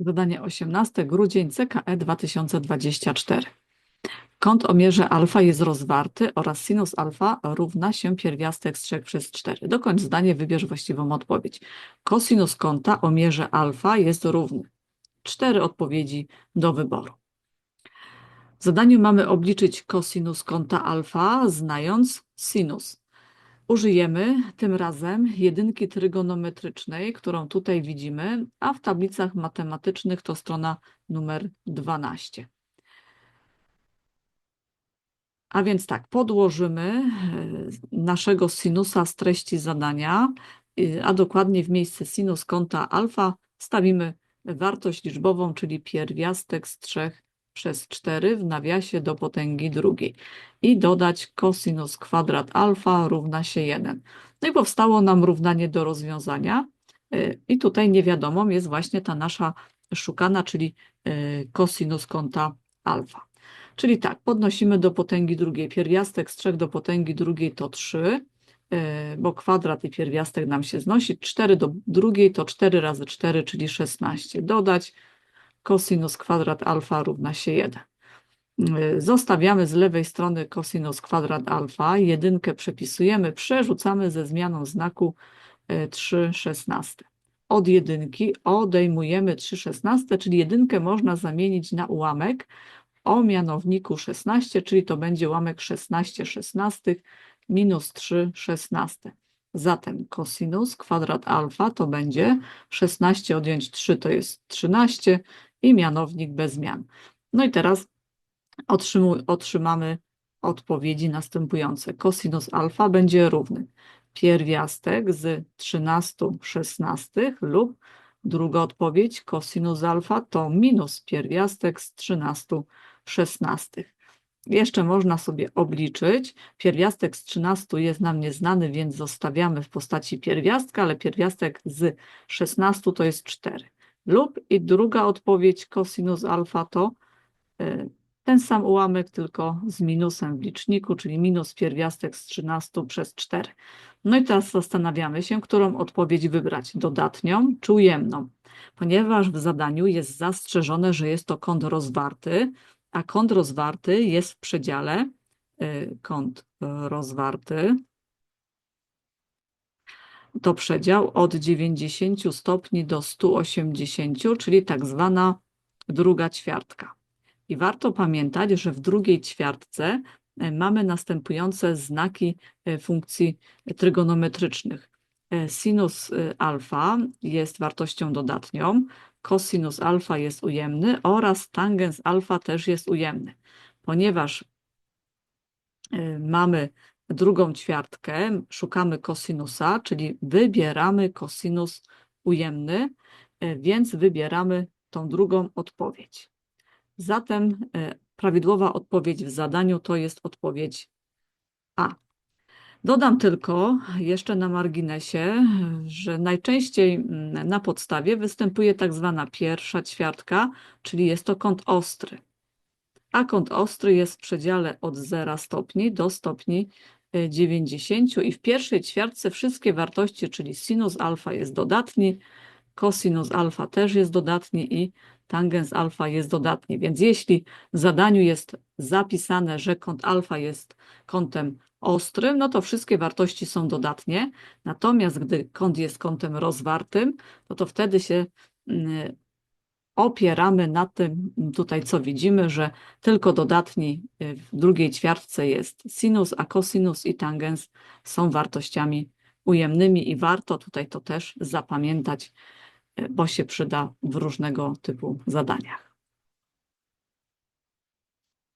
Zadanie 18, grudzień CKE 2024. Kąt o mierze alfa jest rozwarty oraz sinus alfa równa się pierwiastek z 3 przez 4. Dokończ zdanie, wybierz właściwą odpowiedź. Kosinus kąta o mierze alfa jest równy. Cztery odpowiedzi do wyboru. W zadaniu mamy obliczyć kosinus kąta alfa, znając sinus. Użyjemy tym razem jedynki trygonometrycznej, którą tutaj widzimy, a w tablicach matematycznych to strona numer 12. A więc tak, podłożymy e, naszego sinusa z treści zadania, y, a dokładnie w miejsce sinus kąta alfa stawimy wartość liczbową, czyli pierwiastek z 3 przez 4 w nawiasie do potęgi drugiej i dodać cosinus kwadrat alfa równa się 1. No i powstało nam równanie do rozwiązania y, i tutaj niewiadomą jest właśnie ta nasza szukana, czyli y, cosinus kąta alfa. Czyli tak, podnosimy do potęgi drugiej. Pierwiastek z 3 do potęgi drugiej to 3, y, bo kwadrat i pierwiastek nam się znosi. 4 do drugiej to 4 razy 4, czyli 16. Dodać cosinus kwadrat alfa równa się 1. Y, Zostawiamy z lewej strony cosinus kwadrat alfa, jedynkę przepisujemy, przerzucamy ze zmianą znaku y, 3 szesnaste. Od jedynki odejmujemy 3 szesnaste, czyli jedynkę można zamienić na ułamek o mianowniku 16, czyli to będzie ułamek 16 szesnastych minus 3 szesnaste. Zatem cosinus kwadrat alfa to będzie 16 odjąć 3 to jest 13 i mianownik bez zmian. No i teraz otrzymamy odpowiedzi następujące. Cosinus alfa będzie równy pierwiastek z 13 szesnastych lub druga odpowiedź cosinus alfa to minus pierwiastek z 13 szesnastych. Jeszcze można sobie obliczyć. Pierwiastek z 13 jest nam nieznany, więc zostawiamy w postaci pierwiastka, ale pierwiastek z 16 to jest 4. Lub i druga odpowiedź cosinus alfa to y, ten sam ułamek, tylko z minusem w liczniku, czyli minus pierwiastek z 13 przez 4. No i teraz zastanawiamy się, którą odpowiedź wybrać, dodatnią czy ujemną. Ponieważ w zadaniu jest zastrzeżone, że jest to kąt rozwarty, a kąt rozwarty jest w przedziale, y, kąt y, rozwarty, to przedział od 90 stopni do 180, czyli tak zwana druga ćwiartka. I warto pamiętać, że w drugiej ćwiartce e, mamy następujące znaki e, funkcji trygonometrycznych. E, Sinus alfa jest wartością dodatnią, cosinus alfa jest ujemny oraz tangens alfa też jest ujemny. Ponieważ mamy drugą ćwiartkę, szukamy kosinusa, czyli wybieramy kosinus ujemny, e, więc wybieramy tą drugą odpowiedź. Zatem e, prawidłowa odpowiedź w zadaniu to jest odpowiedź A. Dodam tylko jeszcze na marginesie, że najczęściej mm, na podstawie występuje tak zwana pierwsza ćwiartka, czyli jest to kąt ostry. A kąt ostry jest w przedziale od 0 stopni do stopni 90 i w pierwszej ćwiartce wszystkie wartości, czyli sinus alfa jest dodatni, cosinus alfa też jest dodatni i tangens alfa jest dodatni. Więc jeśli w zadaniu jest zapisane, że kąt alfa jest kątem ostrym, no to wszystkie wartości są dodatnie. Natomiast gdy kąt jest kątem rozwartym, no to wtedy się mm, opieramy na tym, tutaj co widzimy, że tylko dodatni y, w drugiej ćwiartce jest sinus, a cosinus i tangens są wartościami ujemnymi i warto tutaj to też zapamiętać, y, bo się przyda w różnego typu zadaniach.